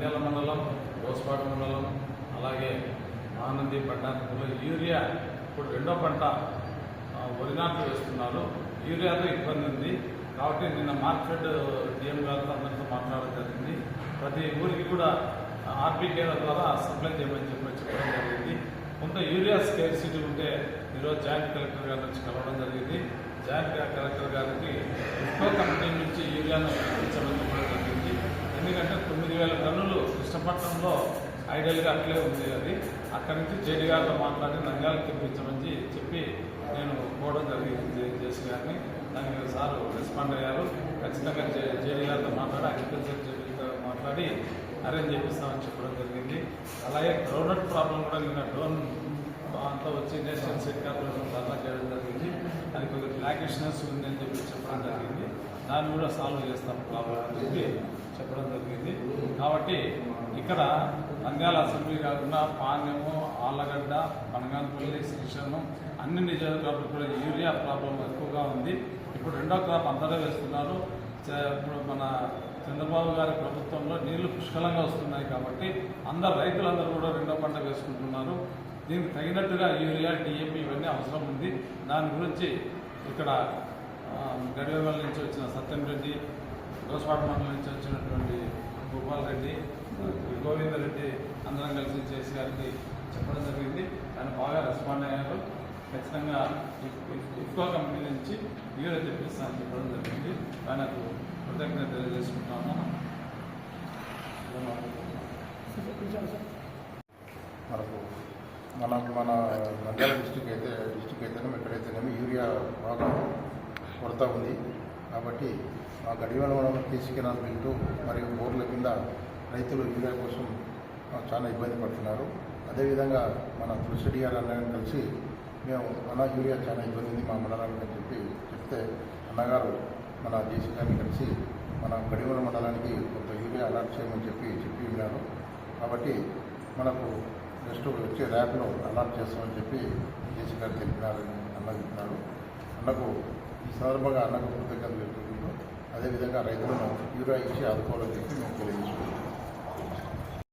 నంద్యాల మండలం దోసపాడు మండలం అలాగే మహానంది పట్టణంలో యూరియా ఇప్పుడు రెండో పంట వరి నాట్లు వేస్తున్నారు. యూరియాతో ఇబ్బంది ఉంది. కాబట్టి నిన్న మార్కెట్ డిఎం గారితో అందరితో మాట్లాడడం జరిగింది. ప్రతి ఊరికి కూడా ఆర్బీకేల ద్వారా సప్లై చేయమని చెప్పి చెప్పడం జరిగింది కొంత యూరియా స్కేర్సిటీ ఉంటే ఈరోజు జాయింట్ కలెక్టర్ గారి నుంచి కలవడం జరిగింది. జాయింట్ కలెక్టర్ గారికి ఇఫ్కో కంపెనీ నుంచి యూరియాను ఇప్పించమని చెప్పడం జరిగింది. ఎందుకంటే తొమ్మిది వేల టన్నులు విశాఖపట్నంలో ఐడియల్గా అట్లే ఉంది అది. అక్కడి నుంచి జేడీ గారితో మాట్లాడి నంద్యాలకు తెప్పించమని చెప్పి నేను పోవడం జరిగింది జేసీ గారిని. దానికి సార్ రెస్పాండ్ అయ్యారు. ఖచ్చితంగా జేడీ గారితో మాట్లాడి అగ్రికల్చర్ జేడీతో మాట్లాడి అరేంజ్ చేపిస్తామని చెప్పడం జరిగింది. అలాగే గ్రౌండ్నట్ ప్రాబ్లం కూడా నిన్న డ్రోన్ అంతా వచ్చి నేషనల్ సెట్ కార్పొరేషన్ ధర్నా చేయడం జరిగింది. అది కొద్దిగా బ్లాకిష్నెస్ ఉంది అని చెప్పి చెప్పడం జరిగింది. దాన్ని కూడా సాల్వ్ చేస్తాం ప్రాబ్లం చెప్పడం జరిగింది. కాబట్టి ఇక్కడ నంద్యాల అసెంబ్లీ కాకుండా పాణ్యము ఆళ్ళగడ్డ పనగానపల్లి శ్రీశైలం అన్ని నియోజకవర్గాలు కూడా యూరియా ప్రాబ్లం ఎక్కువగా ఉంది. ఇప్పుడు రెండో క్రాప్ అందరూ వేస్తున్నారు. చ- ఇప్పుడు మన చంద్రబాబు గారి ప్రభుత్వంలో నీళ్ళు పుష్కలంగా వస్తున్నాయి కాబట్టి అందరు రైతులందరూ కూడా రెండో పంట వేసుకుంటున్నారు. దీనికి తగినట్టుగా యూరియా డిఏపి ఇవన్నీ అవసరం ఉంది. దాని గురించి ఇక్కడ గడివేమల నుంచి వచ్చిన సత్యం రెడ్డి గోస్వాడ మండలం నుంచి వచ్చినటువంటి గోపాల్ రెడ్డి గోవిందరెడ్డి అందరం కలిసి చేసి గారికి చెప్పడం జరిగింది. ఆయన బాగా రెస్పాండ్ అయ్యారు. ఖచ్చితంగా ఇఫ్కో కంపెనీ నుంచి యూరియా తెప్పిస్తానని చెప్పడం జరిగింది. ఆయనకు కృతజ్ఞత తెలియజేసుకుంటాము. మనకు మన మన మండల డిస్టిక్ అయితే డిస్టిక్ అయితేనేమి ఎక్కడైతేనేమి యూరియా బాగా కొరత ఉంది. కాబట్టి ఆ గడివాడ కేసీ కెనాల్ మరియు బోర్ల కింద రైతులు యూరియా కోసం చాలా ఇబ్బంది పడుతున్నారు. అదేవిధంగా మన తులసి డిఆర్ అన్నగారిని కలిసి మేము అన్న యూరియా చాలా ఇబ్బంది ఉంది మా మండలానికి అని చెప్పి చెప్తే అన్నగారు మన జేసీ గారిని కలిసి మన గడివల మండలానికి కొంత యూరియా అలాట్ చేయమని చెప్పి చెప్పి ఉన్నారు కాబట్టి మనకు నెక్స్ట్ వచ్చే ర్యాప్లో అలాట్ చేస్తామని చెప్పి జేసీ గారు తెలిపినారని అన్న చెప్పినారు. అన్నకు సందర్భంగా అన్నకు కృతజ్ఞతలు తెలుపుకుంటూ అదేవిధంగా రైతులను యూరియా ఇచ్చి ఆదుకోవాలని చెప్పి మేము తెలియజేసుకుంటాం